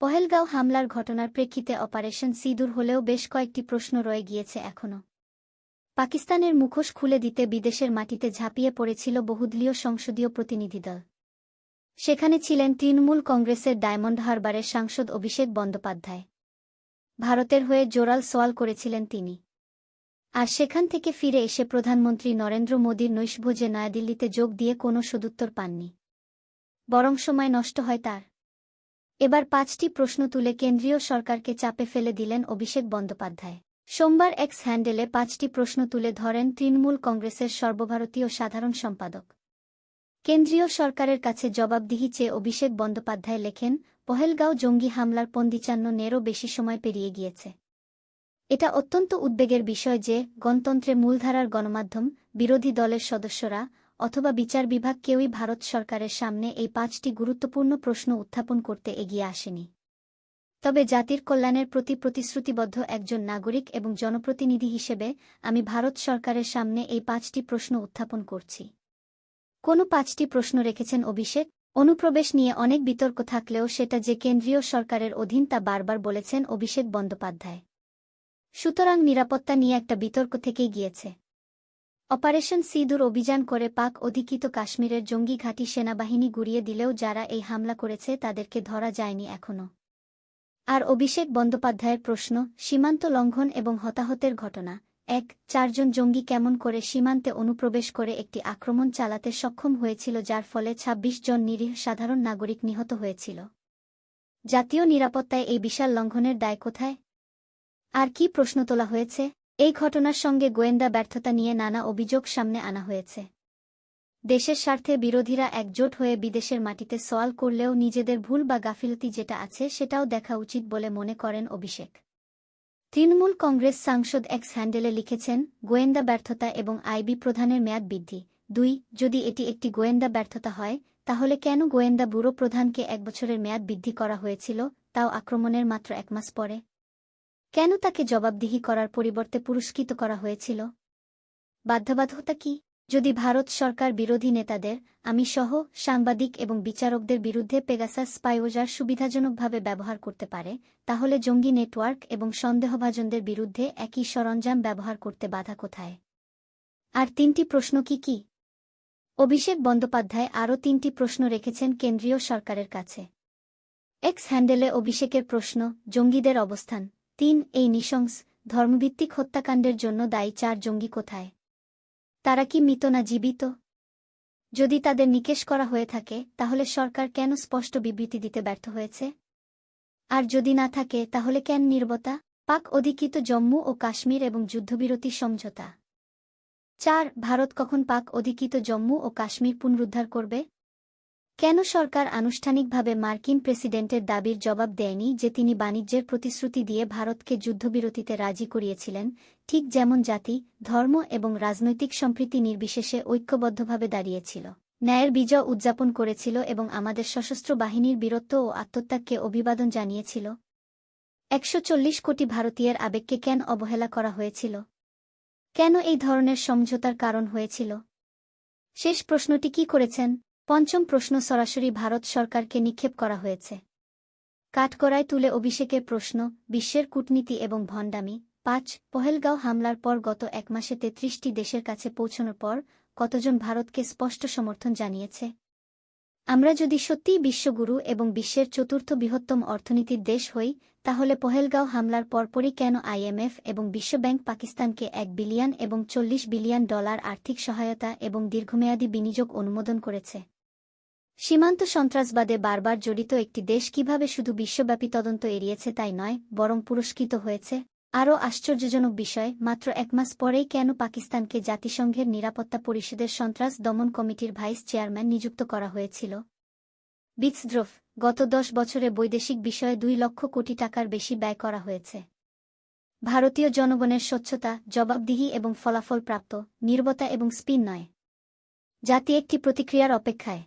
পহেলগাঁও হামলার ঘটনার প্রেক্ষিতে অপারেশন সিঁদুর হলেও বেশ কয়েকটি প্রশ্ন রয়ে গিয়েছে এখনও পাকিস্তানের মুখোশ খুলে দিতে বিদেশের মাটিতে ঝাঁপিয়ে পড়েছিল বহুদলীয় সংসদীয় প্রতিনিধি দল। সেখানে ছিলেন তৃণমূল কংগ্রেসের ডায়মন্ড হারবারের সাংসদ অভিষেক বন্দ্যোপাধ্যায়। ভারতের হয়ে জোরাল সোয়াল করেছিলেন তিনি। আর সেখান থেকে ফিরে এসে প্রধানমন্ত্রী নরেন্দ্র মোদীর নৈশভোজে নয়াদিল্লিতে যোগ দিয়ে কোনো সদুত্তর পাননি। বরং সময় নষ্ট হয় তার। এবার পাঁচটি প্রশ্ন তুলে কেন্দ্রীয় সরকারকে চাপে ফেলে দিলেন অভিষেক বন্দ্যোপাধ্যায়। সোমবার এক্স হ্যান্ডেলে পাঁচটি প্রশ্ন তুলে ধরেন তৃণমূল কংগ্রেসের সর্বভারতীয় সাধারণ সম্পাদক। কেন্দ্রীয় সরকারের কাছে জবাবদিহি চেয়ে অভিষেক বন্দ্যোপাধ্যায় লেখেন, পহেলগাঁও জঙ্গি হামলার পন্দিচান্ন নেরও বেশি সময় পেরিয়ে গিয়েছে। এটা অত্যন্ত উদ্বেগের বিষয় যে গণতন্ত্রে মূলধারার গণমাধ্যম, বিরোধী দলের সদস্যরা অথবা বিচার বিভাগ কেউই ভারত সরকারের সামনে এই পাঁচটি গুরুত্বপূর্ণ প্রশ্ন উত্থাপন করতে এগিয়ে আসেনি। তবে জাতির কল্যাণের প্রতি প্রতিশ্রুতিবদ্ধ একজন নাগরিক এবং জনপ্রতিনিধি হিসেবে আমি ভারত সরকারের সামনে এই পাঁচটি প্রশ্ন উত্থাপন করছি। কোনো পাঁচটি প্রশ্ন রেখেছেন অভিষেক? অনুপ্রবেশ নিয়ে অনেক বিতর্ক থাকলেও সেটা যে কেন্দ্রীয় সরকারের অধীন তা বারবার বলেছেন অভিষেক বন্দ্যোপাধ্যায়। সুতরাং নিরাপত্তা নিয়ে একটা বিতর্ক থেকেই গিয়েছে। অপারেশন সিঁদুর অভিযান করে পাক অধিকৃত কাশ্মীরের জঙ্গি ঘাঁটি সেনাবাহিনী গুড়িয়ে দিলেও যারা এই হামলা করেছে তাদেরকে ধরা যায়নি এখনও আর অভিষেক বন্দ্যোপাধ্যায়ের প্রশ্ন, সীমান্ত লঙ্ঘন এবং হতাহতের ঘটনা। এক, চারজন জঙ্গি কেমন করে সীমান্তে অনুপ্রবেশ করে একটি আক্রমণ চালাতে সক্ষম হয়েছিল যার ফলে ২৬ জন নিরীহ সাধারণ নাগরিক নিহত হয়েছিল। জাতীয় নিরাপত্তায় এই বিশাল লঙ্ঘনের দায় কোথায়? আর কি প্রশ্ন তোলা হয়েছে? এই ঘটনার সঙ্গে গোয়েন্দা ব্যর্থতা নিয়ে নানা অভিযোগ সামনে আনা হয়েছে। দেশের স্বার্থে বিরোধীরা একজোট হয়ে বিদেশের মাটিতে সওয়াল করলেও নিজেদের ভুল বা গাফিলতি যেটা আছে সেটাও দেখা উচিত বলে মনে করেন অভিষেক। তৃণমূল কংগ্রেস সাংসদ এক্স হ্যান্ডেলে লিখেছেন, গোয়েন্দা ব্যর্থতা এবং আইবি প্রধানের মেয়াদ বৃদ্ধি। দুই, যদি এটি একটি গোয়েন্দা ব্যর্থতা হয়, তাহলে কেন গোয়েন্দা ব্যুরো প্রধানকে এক বছরের মেয়াদ বৃদ্ধি করা হয়েছিল, তাও আক্রমণের মাত্র এক মাস পরে? কেন তাকে জবাবদিহি করার পরিবর্তে পুরস্কৃত করা হয়েছিল? বাধ্যবাধকতা কি? যদি ভারত সরকার বিরোধী নেতাদের, আমি সহ সাংবাদিক এবং বিচারকদের বিরুদ্ধে পেগাসাস স্পাইওজার সুবিধাজনকভাবে ব্যবহার করতে পারে, তাহলে জঙ্গি নেটওয়ার্ক এবং সন্দেহভাজনদের বিরুদ্ধে একই সরঞ্জাম ব্যবহার করতে বাধা কোথায়? আর তিনটি প্রশ্ন কি কি? অভিষেক বন্দ্যোপাধ্যায় আরও তিনটি প্রশ্ন রেখেছেন কেন্দ্রীয় সরকারের কাছে। এক্স হ্যান্ডেলে অভিষেকের প্রশ্ন, জঙ্গিদের অবস্থান। তিন এই নৃশংস ধর্মভিত্তিক হত্যাকাণ্ডের জন্য দায়ী চার জঙ্গি কোথায়? তারা কি মৃত না জীবিত? যদি তাদের নিকেশ করা হয়ে থাকে, তাহলে সরকার কেন স্পষ্ট বিবৃতি দিতে ব্যর্থ হয়েছে? আর যদি না থাকে, তাহলে কেন নির্বতা, পাক অধিকৃত জম্মু ও কাশ্মীর এবং যুদ্ধবিরতি সমঝোতা? চার, ভারত কখন পাক অধিকৃত জম্মু ও কাশ্মীর পুনরুদ্ধার করবে? কেন সরকার আনুষ্ঠানিকভাবে মার্কিন প্রেসিডেন্টের দাবির জবাব দেয়নি যে তিনি বাণিজ্যের প্রতিশ্রুতি দিয়ে ভারতকে যুদ্ধবিরতিতে রাজি করিয়েছিলেন, ঠিক যেমন জাতি, ধর্ম এবং রাজনৈতিক সম্প্রীতি নির্বিশেষে ঐক্যবদ্ধভাবে দাঁড়িয়েছিল। ন্যায়ের বিজয় উদযাপন করেছিল এবং আমাদের সশস্ত্র বাহিনীর বীরত্ব ও আত্মত্যাগকে অভিবাদন জানিয়েছিল। একশো চল্লিশ কোটি ভারতীয়ের আবেগকে কেন অবহেলা করা হয়েছিল? কেন এই ধরনের সমঝোতার কারণ হয়েছিল? শেষ প্রশ্নটি কি করেছেন? পঞ্চম প্রশ্ন সরাসরি ভারত সরকারকে নিক্ষেপ করা হয়েছে। কাঠগড়ায় তুলে অভিষেকের প্রশ্ন, বিশ্বের কূটনীতি এবং ভণ্ডামি। পাঁচ, পহেলগাঁও হামলার পর গত এক মাসে তেত্রিশটি দেশের কাছে পৌঁছানোর পর কতজন ভারতকে স্পষ্ট সমর্থন জানিয়েছে? আমরা যদি সত্যিই বিশ্বগুরু এবং বিশ্বের চতুর্থ বৃহত্তম অর্থনীতির দেশ হই, তাহলে পহেলগাঁও হামলার পরপরই কেন আইএমএফ এবং বিশ্বব্যাংক পাকিস্তানকে এক বিলিয়ন এবং চল্লিশ বিলিয়ন ডলার আর্থিক সহায়তা এবং দীর্ঘমেয়াদী বিনিয়োগ অনুমোদন করেছে? সীমান্ত সন্ত্রাসবাদে বারবার জড়িত একটি দেশ কীভাবে শুধু বিশ্বব্যাপী তদন্ত এড়িয়েছে তাই নয়, বরং পুরস্কৃত হয়েছে। আরও আশ্চর্যজনক বিষয়, মাত্র এক মাস পরেই কেন পাকিস্তানকে জাতিসংঘের নিরাপত্তা পরিষদের সন্ত্রাস দমন কমিটির ভাইস চেয়ারম্যান নিযুক্ত করা হয়েছিল। বিৎসদ্রোফ গত দশ বছরে বৈদেশিক বিষয়ে দুই লক্ষ কোটি টাকার বেশি ব্যয় করা হয়েছে। ভারতীয় জনগণের স্বচ্ছতা, জবাবদিহি এবং ফলাফল প্রাপ্ত নির্বতা এবং স্পিন নয়। জাতি একটি প্রতিক্রিয়ার অপেক্ষায়।